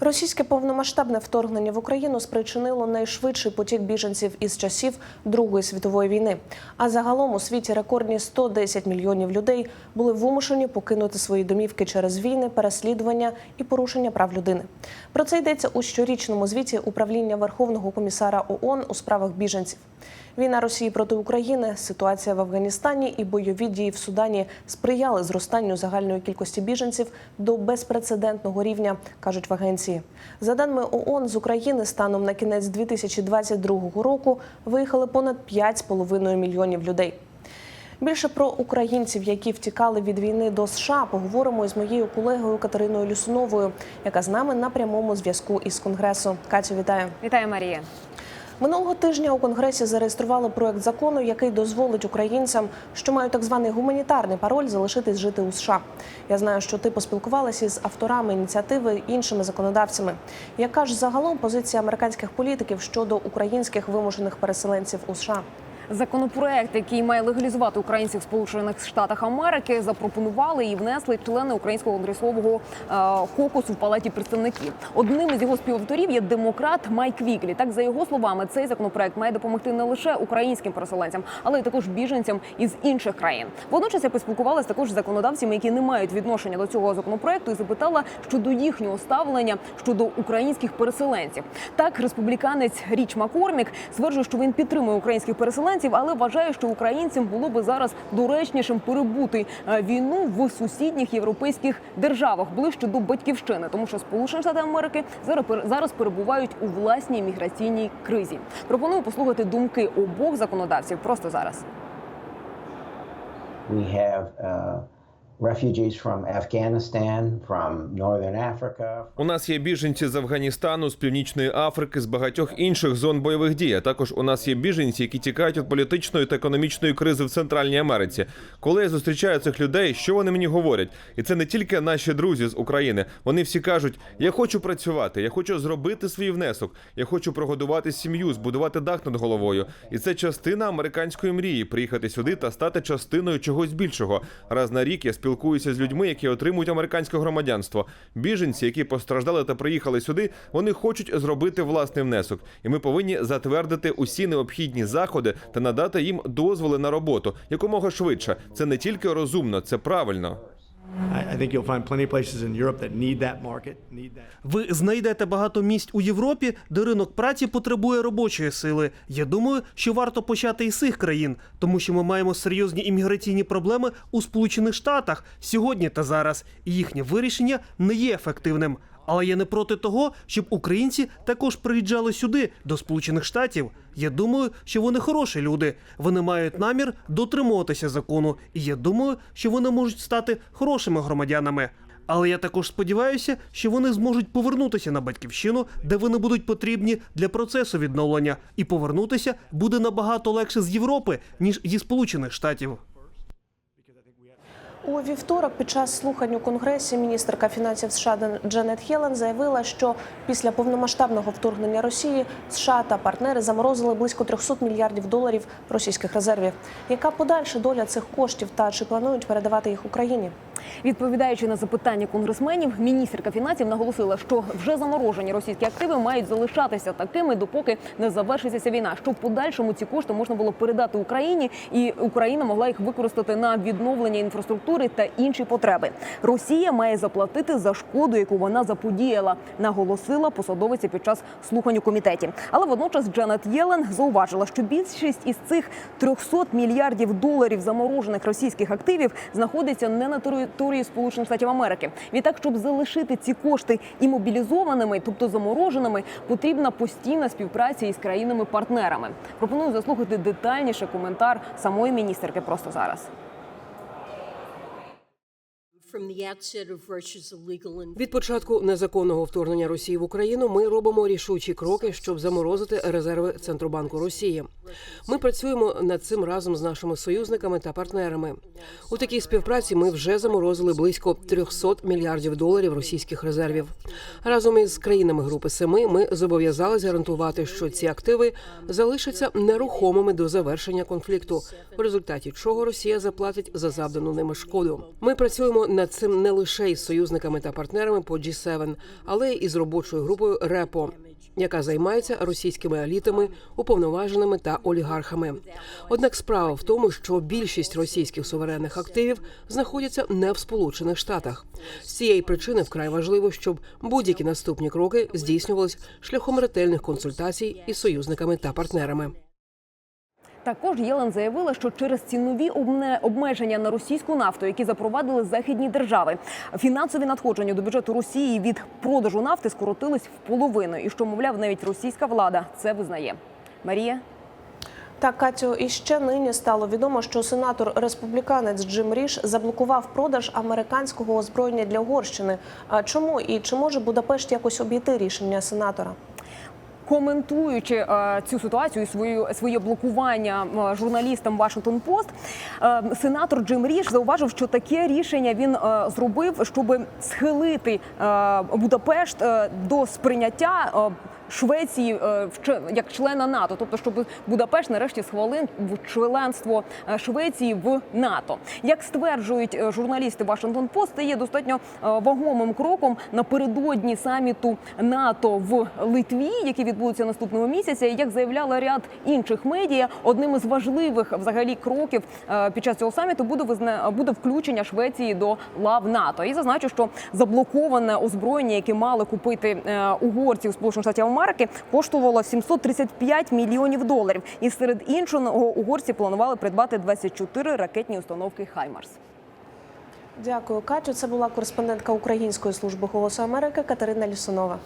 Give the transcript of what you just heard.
Російське повномасштабне вторгнення в Україну спричинило найшвидший потік біженців із часів Другої світової війни. А загалом у світі рекордні 110 мільйонів людей були вимушені покинути свої домівки через війни, переслідування і порушення прав людини. Про це йдеться у щорічному звіті управління Верховного комісара ООН у справах біженців. Війна Росії проти України, ситуація в Афганістані і бойові дії в Судані сприяли зростанню загальної кількості біженців до безпрецедентного рівня, кажуть в агенції. За даними ООН з України, станом на кінець 2022 року виїхали понад 5,5 мільйонів людей. Більше про українців, які втікали від війни до США, поговоримо із моєю колегою Катериною Люсуновою, яка з нами на прямому зв'язку із конгресу. Катю, вітаю. Вітаю, Марія. Минулого тижня у конгресі зареєстрували проект закону, який дозволить українцям, що мають так званий гуманітарний пароль, залишитись жити у США. Я знаю, що ти поспілкувалася з авторами ініціативи іншими законодавцями. Яка ж загалом позиція американських політиків щодо українських вимушених переселенців у США? Законопроект, який має легалізувати українців в Сполучених Штатах Америки, запропонували і внесли члени українського конгресового е, кокусу в палаті представників. Одним із його співавторів є демократ Майк Віклі. Так за його словами, цей законопроект має допомогти не лише українським переселенцям, але й також біженцям із інших країн. Водночас я поспілкувалася також з законодавцями, які не мають відношення до цього законопроекту, і запитала щодо їхнього ставлення щодо українських переселенців. Так, республіканець Річ Маккормік стверджує, що він підтримує українських переселенців, але вважає, що українцям було би зараз доречнішим перебути е, війну в сусідніх європейських державах ближче до батьківщини, тому що Сполучені Штати Америки зараз перебувають у власній міграційній кризі. Пропоную послухати думки обох законодавців просто зараз. We have uh, У нас є біженці з Афганістану, з Північної Африки, з багатьох інших зон бойових дій. А також у нас є біженці, які тікають від політичної та економічної кризи в Центральній Америці. Коли я зустрічаю цих людей, що вони мені говорять? І це не тільки наші друзі з України. Вони всі кажуть: я хочу працювати, я хочу зробити свій внесок, я хочу прогодувати сім'ю, збудувати дах над головою. І це частина американської мрії приїхати сюди та стати частиною чогось більшого. Раз на рік я спілкуюся з людьми, які отримують американське громадянство. Біженці, які постраждали та приїхали сюди, вони хочуть зробити власний внесок, і ми повинні затвердити усі необхідні заходи та надати їм дозволи на роботу якомога швидше. Це не тільки розумно, це правильно. Ви знайдете багато місць у Європі, де ринок праці потребує робочої сили. Я думаю, що варто почати із цих країн, тому що ми маємо серйозні імміграційні проблеми у Сполучених Штатах сьогодні та зараз, і їхнє вирішення не є ефективним. Але я не проти того, щоб українці також приїжджали сюди, до Сполучених Штатів. Я думаю, що вони хороші люди. Вони мають намір дотримуватися закону, і я думаю, що вони можуть стати хорошими громадянами. Але я також сподіваюся, що вони зможуть повернутися на батьківщину, де вони будуть потрібні для процесу відновлення, і повернутися буде набагато легше з Європи ніж зі Сполучених Штатів. У вівторок під час слухань у конгресі міністерка фінансів США Дженет Хелен заявила, що після повномасштабного вторгнення Росії США та партнери заморозили близько 300 мільярдів доларів російських резервів. Яка подальша доля цих коштів та чи планують передавати їх Україні? Відповідаючи на запитання конгресменів, міністерка фінансів наголосила, що вже заморожені російські активи мають залишатися такими, допоки не завершиться війна. Щоб подальшому ці кошти можна було передати Україні, і Україна могла їх використати на відновлення інфраструктури та інші потреби. Росія має заплатити за шкоду, яку вона заподіяла, наголосила посадовиця під час слухань у комітеті. Але водночас Джанет Єлен зауважила, що більшість із цих 300 мільярдів доларів заморожених російських активів знаходиться не на території Сполучених Штатів Америки. Відтак, щоб залишити ці кошти імобілізованими, тобто замороженими, потрібна постійна співпраця із країнами-партнерами. Пропоную заслухати детальніше коментар самої міністерки просто зараз. Від початку незаконного вторгнення Росії в Україну ми робимо рішучі кроки, щоб заморозити резерви Центробанку Росії. Ми працюємо над цим разом з нашими союзниками та партнерами. У такій співпраці ми вже заморозили близько 300 мільярдів доларів російських резервів. Разом із країнами Групи Семи ми зобов'язались гарантувати, що ці активи залишаться нерухомими до завершення конфлікту, в результаті чого Росія заплатить за завдану ними шкоду. Ми працюємо над над цим не лише із союзниками та партнерами по G7, але й із робочою групою РЕПО, яка займається російськими елітами, уповноваженими та олігархами. Однак справа в тому, що більшість російських суверенних активів знаходяться не в Сполучених Штатах. З цієї причини вкрай важливо, щоб будь-які наступні кроки здійснювались шляхом ретельних консультацій із союзниками та партнерами. Також Єлен заявила, що через цінові обмеження на російську нафту, які запровадили західні держави, фінансові надходження до бюджету Росії від продажу нафти скоротились в половину, і що мовляв, навіть російська влада це визнає. Марія. Так, Катю, і ще нині стало відомо, що сенатор республіканець Джим Ріш заблокував продаж американського озброєння для Угорщини. А чому і чи може Будапешт якось обійти рішення сенатора? Коментуючи е, цю ситуацію свою своє блокування журналістам Вашингтон Пост, е, сенатор Джим Ріш зауважив, що таке рішення він е, зробив, щоб схилити е, Будапешт до сприйняття. Швеції е, як члена НАТО, тобто, щоб Будапешт нарешті схвалив членство е, Швеції в НАТО. Як стверджують е, журналісти Вашингтон Пост, це є достатньо вагомим кроком напередодні саміту НАТО в Литві, який відбудеться наступного місяця. І як заявляла ряд інших медіа, одним із важливих взагалі кроків під час цього саміту буде визна... буде включення Швеції до лав НАТО. І зазначу, що заблоковане озброєння, яке мали купити угорці у Сполучених Штатів Америки, коштувало 735 мільйонів доларів. І серед іншого угорці планували придбати 24 ракетні установки Хаймарс. Дякую, Катю. Це була кореспондентка Української служби голосу Америки Катерина Лісунова.